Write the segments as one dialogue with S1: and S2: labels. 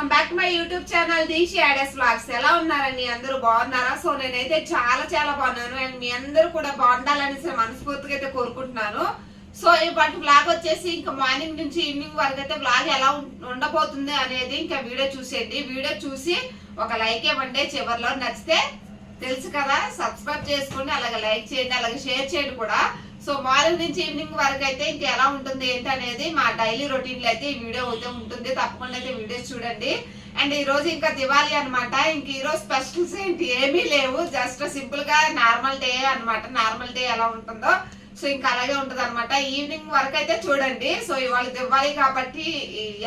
S1: Welcome back to my YouTube channel దీషి యాడెస్ vlogs ఎలా ఉన్నారండి? అందరూ బాగున్నారా? సో నేనైతే చాలా చాలా బాగున్నాను. అండ్ మీ అందరూ కూడా బాగుండాలనేసి మనస్ఫూర్తిగా అయితే కోరుకుంటున్నాను. సో ఇప్పటి బ్లాగ్ వచ్చేసి ఇంకా మార్నింగ్ నుంచి ఈవినింగ్ వరకు అయితే బ్లాగ్ ఎలా ఉండబోతుంది అనేది ఇంకా వీడియో చూసేయండి. వీడియో చూసి ఒక లైక్ ఇవ్వండి. చివరిలో నచ్చితే తెలుసు కదా సబ్స్క్రైబ్ చేసుకోండి. అలాగే లైక్ చేయండి. అలాగే షేర్ చేయండి కూడా. సో మార్నింగ్ నుంచి ఈవినింగ్ వరకు అయితే ఇంకా ఎలా ఉంటుంది ఏంటి అనేది మా డైలీ రొటీన్లో అయితే ఈ వీడియో అయితే ఉంటుంది. తప్పకుండా అయితే వీడియోస్ చూడండి. అండ్ ఈ రోజు ఇంకా దివాళీ అనమాట ఇంక ఈ రోజు స్పెషల్స్ ఏంటి? ఏమీ లేవు. జస్ట్ సింపుల్గా నార్మల్ డే అన్నమాట. నార్మల్ డే ఎలా ఉంటుందో. సో ఇంకా అలాగే ఉంటది అనమాట ఈవినింగ్ వరకు అయితే చూడండి. సో ఇవాళ దివాళీ కాబట్టి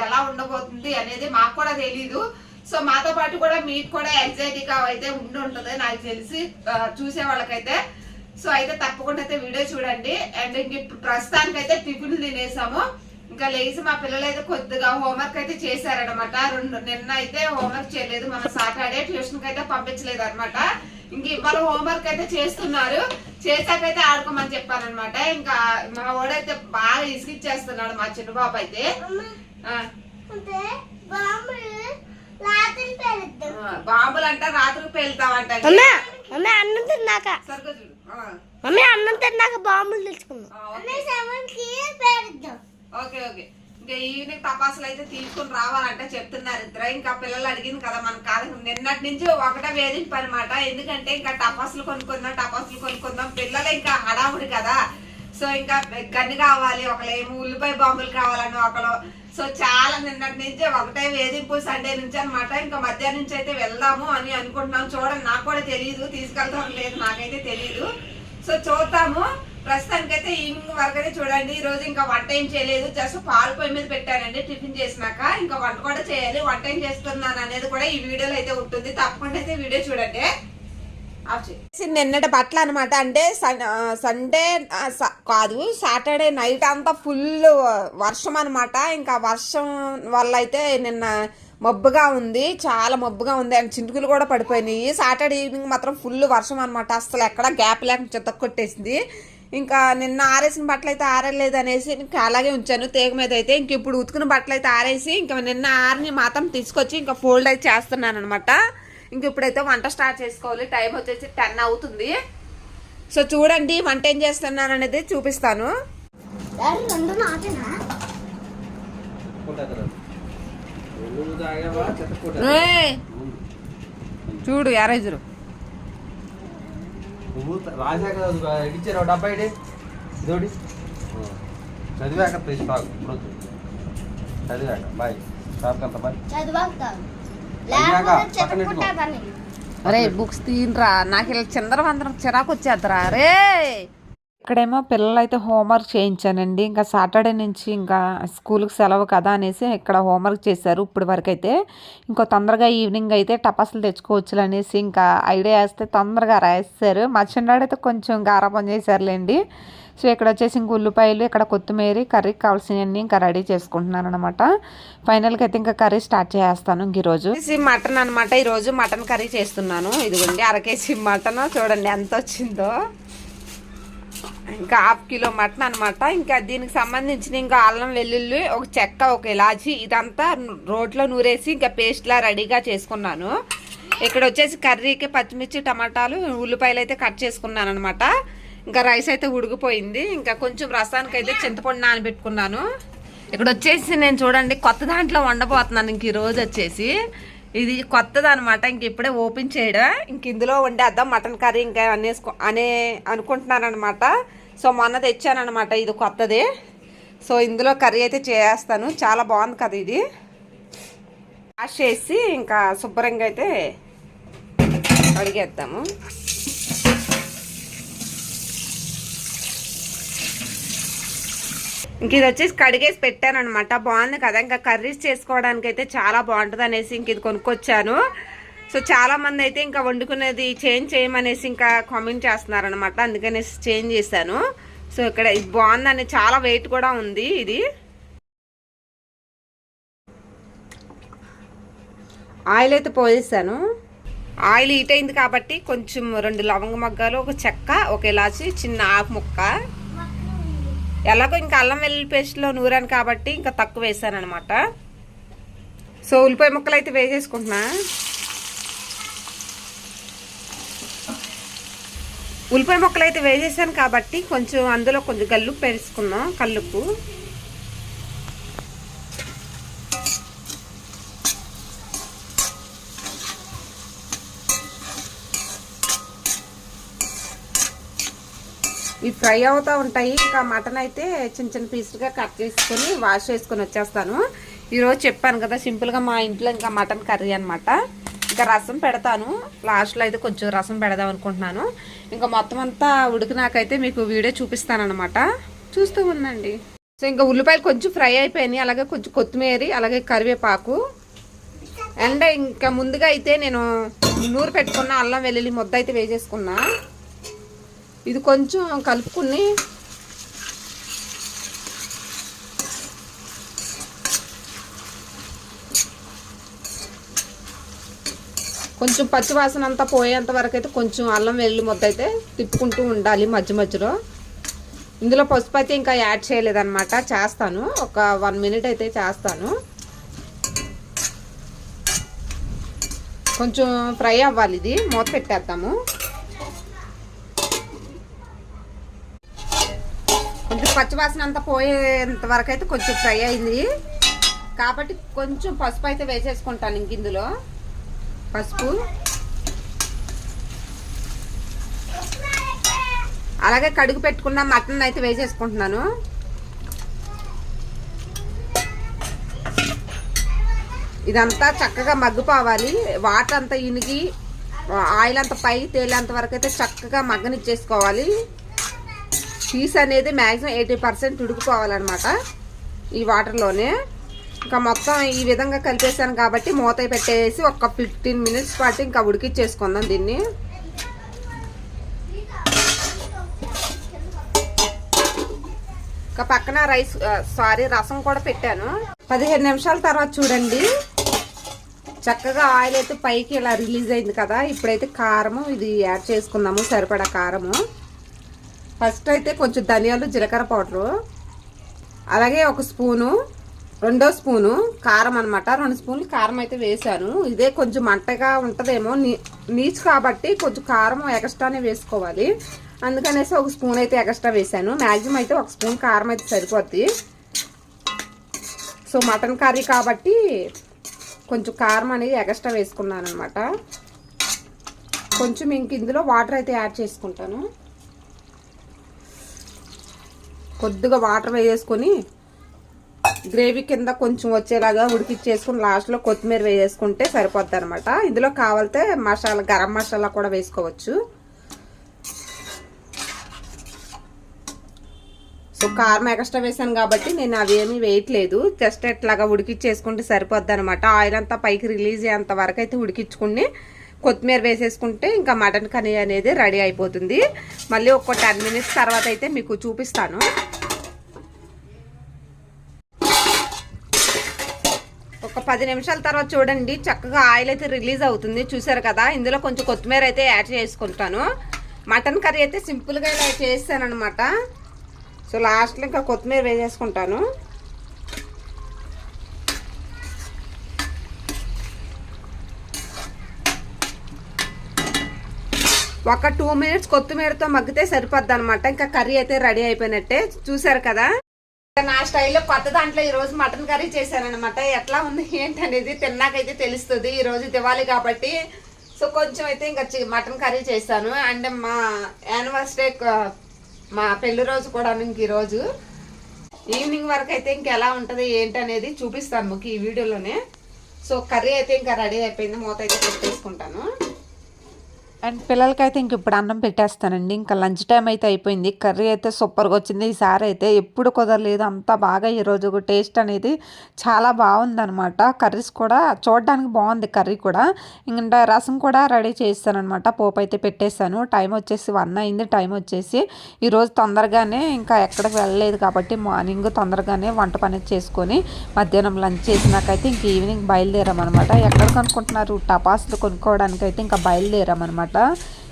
S1: ఎలా ఉండబోతుంది అనేది మాకు కూడా తెలీదు. సో మాతో పాటు కూడా మీకు కూడా ఎగ్జైటీగా అయితే ఉండి ఉంటుంది. నాకు తెలిసి చూసే వాళ్ళకైతే. సో అయితే తప్పకుండా అయితే వీడియో చూడండి. అండ్ ఇంక ఇప్పుడు ప్రస్తుతానికి అయితే టిఫిన్ తినేసాము. ఇంకా లేచి మా పిల్లలు అయితే కొద్దిగా హోంవర్క్ అయితే చేశారనమాట రెండు నిన్న అయితే హోంవర్క్ చేయలేదు. మన సాటర్డే ట్యూషన్కి అయితే పంపించలేదు అనమాట ఇంక ఇవాళ హోంవర్క్ అయితే చేస్తున్నారు. చేశాకైతే ఆడుకోమని చెప్పాను అనమాట ఇంకా మా వాడైతే బాగా ఇసుకిచ్చేస్తున్నాడు మా చిన్న బాబు అయితే.
S2: బాంబులు
S1: అంట రాత్రికి పేలుతామంట
S2: అన్నం తిన్నాక.
S1: సరిగ్గా చూడు. ఆ,
S2: మమ్మీ అన్నం తిన్నాక బాంబులు తెచ్చుకుందాం.
S1: ఓకే. Okay okay. ఇంకా ఈవినింగ్ తపాసులు అయితే తీసుకుని రావాలంటే చెప్తున్నారు ఇద్దరు. ఇంకా పిల్లలు అడిగింది కదా మన కాదు నిన్నటి నుంచి ఒకటే వేధింపు అనమాట ఎందుకంటే ఇంకా టపాసులు కొనుక్కుందాం టపాసులు కొనుక్కుందాం. పిల్లలు ఇంకా హడావుడి కదా. సో ఇంకా గన్ని కావాలి ఒకళ్ళేమో ఉల్లిపాయ బాంబులు కావాలని ఒకరు సో చాలా నిన్నటి నుంచి ఒకటే వేధింపు సండే నుంచి అనమాట ఇంకా మధ్యాహ్నం నుంచి అయితే వెళ్దాము అని అనుకుంటున్నాం. చూడండి నాకు కూడా తెలియదు తీసుకెళ్తాం లేదు నాకైతే తెలియదు సో చూద్దాము. ప్రస్తుతానికైతే ఈవినింగ్ వరకు అయితే చూడండి. ఈరోజు ఇంకా వంట ఏం చేయలేదు. జస్ట్ పాలు పొయ్యి మీద పెట్టానండి టిఫిన్ చేసినాక. ఇంకా వంట కూడా చేయాలి వంట ఏం చేస్తున్నాను అనేది కూడా ఈ వీడియోలో అయితే ఉంటుంది. తప్పకుండా అయితే వీడియో చూడండి. నిన్నటి బట్టలు అనమాట అంటే సన్- సండే స- కాదు సాటర్డే నైట్ అంతా ఫుల్ వర్షం అనమాట ఇంకా వర్షం వల్ల అయితే నిన్న మబ్బుగా ఉంది. చాలా మబ్బుగా ఉంది. అండ్ చినుకులు కూడా పడిపోయినాయి. సాటర్డే ఈవినింగ్ మాత్రం ఫుల్ వర్షం అనమాట అసలు ఎక్కడ గ్యాప్ లేకుండా చెత్త కొట్టేసింది. ఇంకా నిన్న ఆరేసిన బట్టలు అయితే ఆరలేదు అనేసి ఇంకా అలాగే ఉంచాను. తీగ మీద అయితే ఇంక ఇప్పుడు ఉతుకున్న బట్టలు అయితే ఆరేసి ఇంకా నిన్న ఆరిని మాత్రం తీసుకొచ్చి ఇంకా ఫోల్డ్ అయితే చేస్తున్నాను అనమాట ఇంక ఇప్పుడైతే వంట స్టార్ట్ చేసుకోవాలి టైం వచ్చేసి టెన్ అవుతుంది. సో చూడండి వంట ఏం చేస్తున్నాను అనేది చూపిస్తాను. చూడు యారేజరు.
S3: రాశాక ఇచ్చారు డబ్బా చదివాక ప్లీజ్ తాగు వద్దు. చదివాక బాయ్ అంత బాయ్
S2: చదువుతాం
S3: అయ్యాక
S2: లేకపోతే
S3: పక్కన పెట్టుకో.
S2: చెప్పుకుంటాదని
S1: అరే బుక్స్ తీనరా నాకు ఇలా చిందరవందరం చిరాకు వచ్చేద్దరా. రే! ఇక్కడేమో పిల్లలు అయితే హోంవర్క్ చేయించానండి. ఇంకా సాటర్డే నుంచి ఇంకా స్కూల్కి సెలవు కదా అనేసి ఇక్కడ హోంవర్క్ చేశారు ఇప్పుడు వరకు అయితే ఇంకో తొందరగా ఈవినింగ్ అయితే టపాసులు తెచ్చుకోవచ్చు అనేసి ఇంకా ఐడియా వేస్తే తొందరగా రాసేసారు మా చిన్నాడు అయితే కొంచెం గారాపం చేశారులేండి. సో ఇక్కడ వచ్చేసి ఇంక ఉల్లిపాయలు ఇక్కడ కొత్తిమీర కర్రీకి కావాల్సినవన్నీ ఇంకా రెడీ చేసుకుంటున్నాను అనమాట ఫైనల్గా అయితే ఇంకా కర్రీ స్టార్ట్ చేస్తాను ఇంక ఈరోజు మటన్ అనమాట ఈరోజు మటన్ కర్రీ చేస్తున్నాను. ఇదిగోండి అర కేజీ మటన్ చూడండి ఎంత వచ్చిందో. ఇంకా హాఫ్ కిలో మటన్ అనమాట ఇంకా దీనికి సంబంధించిన ఇంకా అల్లం వెల్లుల్లి ఒక చెక్క ఒక ఇలాచి ఇదంతా రోట్లో నూరేసి ఇంకా పేస్ట్లా రెడీగా చేసుకున్నాను. ఇక్కడ వచ్చేసి కర్రీకి పచ్చిమిర్చి టమాటాలు ఉల్లిపాయలు అయితే కట్ చేసుకున్నాను అనమాట ఇంకా రైస్ అయితే ఉడికిపోయింది. ఇంకా కొంచెం రసానికి అయితే చింతపండు నానబెట్టుకున్నాను. ఇక్కడ వచ్చేసి నేను చూడండి కొత్త దాంట్లో వండబోతున్నాను ఇంక ఈరోజు వచ్చేసి. ఇది కొత్తది అనమాట ఇంక ఇప్పుడే ఓపెన్ చేయడం. ఇంక ఇందులో వండేద్దాం మటన్ కర్రీ ఇంకా అనేసుకో అనే అనుకుంటున్నాను అనమాట సో మొన్న తెచ్చాను అనమాట ఇది కొత్తది. సో ఇందులో కర్రీ అయితే చేస్తాను చాలా బాగుంది కదా ఇది. వాష్ చేసి ఇంకా శుభ్రంగా అయితే అడిగేద్దాము ఇంక ఇది వచ్చేసి కడిగేసి పెట్టాను అనమాట బాగుంది కదా ఇంకా కర్రీస్ చేసుకోవడానికి అయితే చాలా బాగుంటుంది అనేసి ఇంక ఇది కొనుక్కొచ్చాను. సో చాలా మంది అయితే ఇంకా వండుకునేది చేంజ్ చేయమనేసి ఇంకా కామెంట్ చేస్తున్నారు అనమాట అందుకనేసి చేంజ్ చేశాను. సో ఇక్కడ ఇది బాగుందని చాలా వెయిట్ కూడా ఉంది ఇది. ఆయిల్ అయితే పోసేసాను. ఆయిల్ హీట్ అయింది కాబట్టి కొంచెం రెండు లవంగ మగ్గాలు ఒక చెక్క ఒక ఇలాచి చిన్న ఆకు ముక్క. ఎలాగో ఇంకా అల్లం వెల్లుల్లి పేస్ట్లో నూరాను కాబట్టి ఇంకా తక్కువ వేసాను అనమాట సో ఉల్లిపాయ ముక్కలు అయితే వేసేసుకుంటున్నా. ఉల్లిపాయ ముక్కలు అయితే వేసేసాను కాబట్టి కొంచెం అందులో కొంచెం గల్లుప్పు వేసుకుందాం కల్లుప్పు. ఇవి ఫ్రై అవుతూ ఉంటాయి. ఇంకా మటన్ అయితే చిన్న చిన్న పీసులుగా కట్ చేసుకొని వాష్ చేసుకొని వచ్చేస్తాను. ఈరోజు చెప్పాను కదా సింపుల్గా మా ఇంట్లో ఇంకా మటన్ కర్రీ అనమాట ఇంకా రసం పెడతాను. లాస్ట్లో అయితే కొంచెం రసం పెడదాం అనుకుంటున్నాను. ఇంకా మొత్తం అంతా ఉడికినాకైతే మీకు వీడియో చూపిస్తానమాట చూస్తూ ఉండండి. సో ఇంకా ఉల్లిపాయలు కొంచెం ఫ్రై అయిపోయినాయి. అలాగే కొంచెం కొత్తిమీర అలాగే కరివేపాకు. అండ్ ఇంకా ముందుగా అయితే నేను నూరు పెట్టుకున్న అల్లం వెల్లుల్లి ముద్ద అయితే వేసేసుకున్నా. ఇది కొంచెం కలుపుకుని కొంచెం పచ్చివాసన అంతా పోయేంత వరకు అయితే కొంచెం అల్లం వెల్లుల్లి ముద్ద అయితే తిప్పుకుంటూ ఉండాలి మధ్య మధ్యలో. ఇందులో పసుపు అయితే ఇంకా యాడ్ చేయలేదన్నమాట. చేస్తాను. ఒక వన్ మినిట్ అయితే చేస్తాను. కొంచెం ఫ్రై అవ్వాలి ఇది. మూత పెట్టేద్దాము. పచ్చివాసన అంతా పోయేంత వరకు అయితే కొంచెం ఫ్రై అయింది. కాబట్టి కొంచెం పసుపు అయితే వేసేసుకుంటాను ఇంక ఇందులో. పసుపు. అలాగే కడుగు పెట్టుకున్న మటన్ అయితే వేసేసుకుంటున్నాను. ఇదంతా చక్కగా మగ్గిపోవాలి. వాటర్ అంతా ఇనిగి ఆయిల్ అంతా పైకి తేలేంత వరకు అయితే చక్కగా మగ్గనిచ్చేసుకోవాలి. పీస్ అనేది మ్యాక్సిమం ఎయిటీ పర్సెంట్ ఉడికిపోవాలన్నమాట ఈ వాటర్లోనే ఇంకా మొత్తం ఈ విధంగా కలిపేసాను కాబట్టి మూత పెట్టేసి ఒక ఫిఫ్టీన్ మినిట్స్ పాటు ఇంకా ఉడికిచ్చేసుకుందాం దీన్ని. ఇంకా పక్కన రైస్ సారీ రసం కూడా పెట్టాను. పదిహేను నిమిషాల తర్వాత చూడండి. చక్కగా ఆయిల్ అయితే పైకి ఇలా రిలీజ్ అయింది కదా. ఇప్పుడైతే కారము ఇది యాడ్ చేసుకుందాము సరిపడా కారము. ఫస్ట్ అయితే కొంచెం ధనియాలు జీలకర్ర పౌడరు. అలాగే ఒక స్పూను రెండో స్పూను కారం అనమాట రెండు స్పూన్లు కారం అయితే వేసాను ఇదే కొంచెం మంటగా ఉంటుందేమో నీ నీచు కాబట్టి కొంచెం కారం ఎక్స్ట్రానే వేసుకోవాలి. అందుకనేసి ఒక స్పూన్ అయితే ఎక్స్ట్రా వేసాను మ్యాక్సిమం అయితే ఒక స్పూన్ కారం అయితే సరిపోద్ది. సో మటన్ కర్రీ కాబట్టి కొంచెం కారం అనేది ఎక్స్ట్రా వేసుకున్నాను అనమాట కొంచెం ఇంక ఇందులో వాటర్ అయితే యాడ్ చేసుకుంటాను. కొద్దిగా వాటర్ వేసేసుకొని గ్రేవీ కింద కొంచెం వచ్చేలాగా ఉడికిచ్చేసుకుని లాస్ట్లో కొత్తిమీర వేసేసుకుంటే సరిపోద్ది అనమాట ఇందులో కావాలితే మసాలా గరం మసాలా కూడా వేసుకోవచ్చు. సో కారం ఎక్స్ట్రా వేసాను కాబట్టి నేను అవి ఏమీ వేయట్లేదు. జస్ట్ ఎట్లాగా ఉడికిచ్చేసుకుంటే సరిపోద్ది అనమాట ఆయిల్ అంతా పైకి రిలీజ్ అయ్యేంత వరకు అయితే ఉడికించుకుని కొత్తిమీర వేసేసుకుంటే ఇంకా మటన్ కర్రీ అనేది రెడీ అయిపోతుంది. మళ్ళీ ఒక టెన్ మినిట్స్ తర్వాత అయితే మీకు చూపిస్తాను. ఒక పది నిమిషాల తర్వాత చూడండి చక్కగా ఆయిల్ అయితే రిలీజ్ అవుతుంది. చూసారు కదా ఇందులో కొంచెం కొత్తిమీర అయితే యాడ్ చేసుకుంటాను. మటన్ కర్రీ అయితే సింపుల్గా ఇలా చేస్తాను అనమాట సో లాస్ట్లో ఇంకా కొత్తిమీర వేసేసుకుంటాను. ఒక టూ మినిట్స్ కొత్తిమీరతో మగ్గితే సరిపోద్ది అనమాట ఇంకా కర్రీ అయితే రెడీ అయిపోయినట్టే. చూసారు కదా? నా స్టైల్లో కొత్త దాంట్లో ఈ రోజు మటన్ కర్రీ చేశానమాట ఎట్లా ఉంది ఏంటనేది తిన్నాకైతే తెలుస్తుంది. ఈ రోజు దివాలి కాబట్టి. సో కొంచెం అయితే ఇంకా మటన్ కర్రీ చేశాను. అండ్ మా యానివర్సరీ మా పెళ్ళి రోజు కూడా ఇంక ఈరోజు ఈవినింగ్ వరకు అయితే ఇంకెలా ఉంటుంది ఏంటనేది చూపిస్తాను మీకు ఈ వీడియోలోనే. సో కర్రీ అయితే ఇంకా రెడీ అయిపోయింది. మూత అయితే పెట్టేసుకుంటాను
S4: అండ్ పిల్లలకైతే ఇంక ఇప్పుడు అన్నం పెట్టేస్తానండి. ఇంకా లంచ్ టైం అయితే అయిపోయింది. కర్రీ అయితే సూపర్గా వచ్చింది. ఈసారి అయితే ఎప్పుడు కుదరలేదు. అంత బాగా ఈరోజు టేస్ట్ అనేది చాలా బాగుందనమాట కర్రీస్ కూడా చూడడానికి బాగుంది కర్రీ కూడా. ఇంకా రసం కూడా రెడీ చేస్తానమాట పోపు అయితే పెట్టేశాను. టైం వచ్చేసి వన్ అయింది. టైం వచ్చేసి ఈరోజు తొందరగానే ఇంకా ఎక్కడికి వెళ్ళలేదు కాబట్టి మార్నింగ్ తొందరగానే వంట పని చేసుకొని మధ్యాహ్నం లంచ్ చేసినాకైతే ఇంక ఈవినింగ్ బయలుదేరామన్నమాట. ఎక్కడ కొనుక్కుంటున్నారు? టపాసులు కొనుక్కోవడానికి అయితే ఇంకా బయలుదేరామన్నమాట.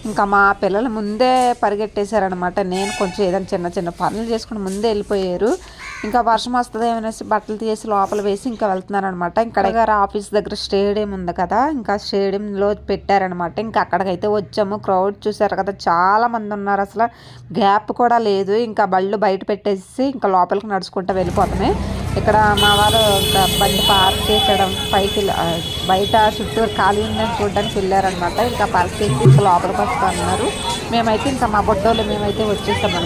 S4: ఇంకా మా పిల్లలు ముందే పరిగెట్టేశారనమాట. నేను కొంచెం ఏదైనా చిన్న చిన్న పనులు చేసుకుని ముందే వెళ్ళిపోయారు. ఇంకా వర్షం వస్తుంది అనేసి బట్టలు తీసి లోపల వేసి ఇంకా వెళ్తున్నారనమాట. ఇంకా గారు ఆఫీస్ దగ్గర స్టేడియం ఉంది కదా ఇంకా స్టేడియంలో పెట్టారనమాట. ఇంకా అక్కడికైతే వచ్చాము. క్రౌడ్ చూసారు కదా చాలా మంది ఉన్నారు అసలు. గ్యాప్ కూడా లేదు. ఇంకా బళ్ళు బయట పెట్టేసి ఇంకా లోపలికి నడుచుకుంటూ వెళ్ళిపోతామే. ఇక్కడ మా వారు బండి పార్క్ చేసడం పైకి బయట చుట్టూ ఖాళీ ఉందని చూడడానికి వెళ్ళారనమాట ఇంకా పార్క్ చేసి ఇంకా లోపలికి వస్తామన్నారు మేమైతే ఇంకా మా బొడ్డోళ్ళు మేమైతే వచ్చేసాం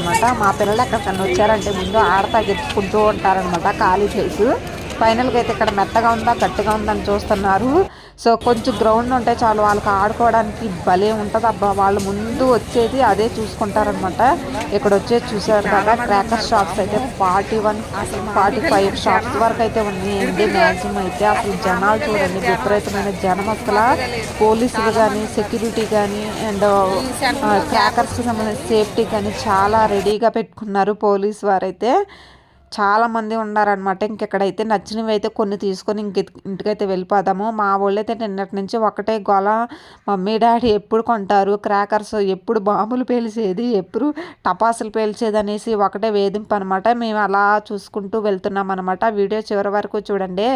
S4: మా పిల్లలు ఎక్కడికన్నా వచ్చారంటే ముందు ఆడతా గెలుచుకుంటూ ఉంటారనమాట ఖాళీ ప్లేస్. ఫైనల్గా అయితే ఇక్కడ మెత్తగా ఉందా గట్టిగా ఉందని చూస్తున్నారు. సో కొంచెం గ్రౌండ్ ఉంటే చాలు వాళ్ళకి ఆడుకోవడానికి భలే ఉంటుంది. అబ్బా వాళ్ళు ముందు వచ్చేది అదే చూసుకుంటారనమాట ఇక్కడ వచ్చేది చూసారు కదా క్రాకర్ షాప్స్ అయితే forty one forty five shops వరకు అయితే ఉన్నాయండి మ్యాక్సిమం అయితే అసలు జనాలు చూడండి విపరీతమైన జనం అసలు. పోలీసులు కానీ సెక్యూరిటీ కానీ అండ్ క్రాకర్స్కి సంబంధించిన సేఫ్టీ కానీ చాలా రెడీగా పెట్టుకున్నారు పోలీస్ వారైతే. చాలామంది ఉన్నారనమాట ఇంకెక్కడైతే నచ్చినవి అయితే కొన్ని తీసుకొని ఇంక ఇంటికైతే వెళ్ళిపోదాము. మా వాళ్ళైతే నిన్నటి నుంచి ఒకటే గొల. మమ్మీ డాడీ ఎప్పుడు కొంటారు? క్రాకర్స్ ఎప్పుడు బాంబులు పేల్చేది? ఎప్పుడు టపాసులు పేల్చేది అనేసి ఒకటే వేధింపు అనమాట మేము అలా చూసుకుంటూ వెళ్తున్నాం అనమాట వీడియో చివరి వరకు చూడండి.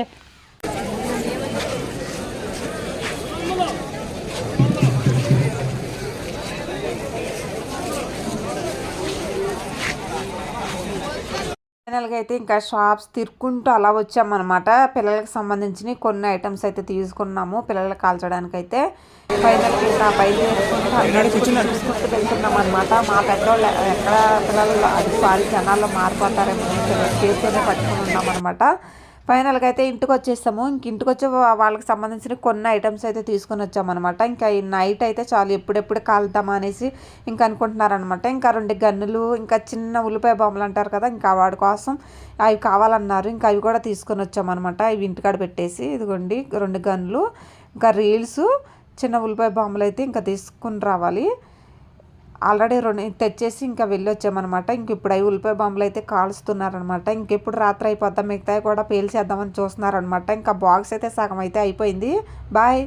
S4: ఫైనల్గా అయితే ఇంకా షాప్స్ తిరుక్కుంటూ అలా వచ్చామన్నమాట. పిల్లలకు సంబంధించిన కొన్ని ఐటమ్స్ అయితే తీసుకున్నాము. పిల్లలకి కాల్చడానికి అయితే ఫైనల్గా ఇంకా బయలుదేరుకుంటూ చూసుకుంటూ వెళ్తున్నాం అనమాట మా పెద్దవాళ్ళు ఎక్కడ పిల్లలు అది సారీ జనాల్లో మారిపోతారేమో చేతితోనే పట్టుకుని ఉన్నాం అనమాట ఫైనల్గా అయితే ఇంటికి వచ్చేస్తాము ఇంక ఇంటికి వచ్చి వాళ్ళకి సంబంధించిన కొన్ని ఐటమ్స్ అయితే తీసుకొని వచ్చామన్నమాట. ఇంకా ఈ నైట్ అయితే చాలు ఎప్పుడెప్పుడు కాలుద్దామా అనేసి ఇంకా అనుకుంటున్నారనమాట ఇంకా రెండు గన్నులు ఇంకా చిన్న ఉల్లిపాయ బొమ్మలు అంటారు కదా ఇంకా వాడి కోసం అవి కావాలన్నారు. ఇంకా అవి కూడా తీసుకొని వచ్చామన్నమాట. ఇవి ఇంటికాడ పెట్టేసి ఇదిగోండి రెండు గన్నులు ఇంకా రీల్స్ చిన్న ఉల్లిపాయ బొమ్మలు అయితే ఇంకా తీసుకుని రావాలి. ఆల్రెడీ రెండు తెచ్చేసి ఇంకా వెళ్ళొచ్చామన్నమాట. ఇంక ఇప్పుడు అవి ఉల్లిపాయ బొమ్మలు అయితే కాలుస్తున్నారనమాట ఇంకెప్పుడు రాత్రి అయిపోద్దాం మిగతాయి కూడా పేల్చేద్దామని చూస్తున్నారనమాట ఇంకా బాక్స్ అయితే సగం అయితే అయిపోయింది. బాయ్.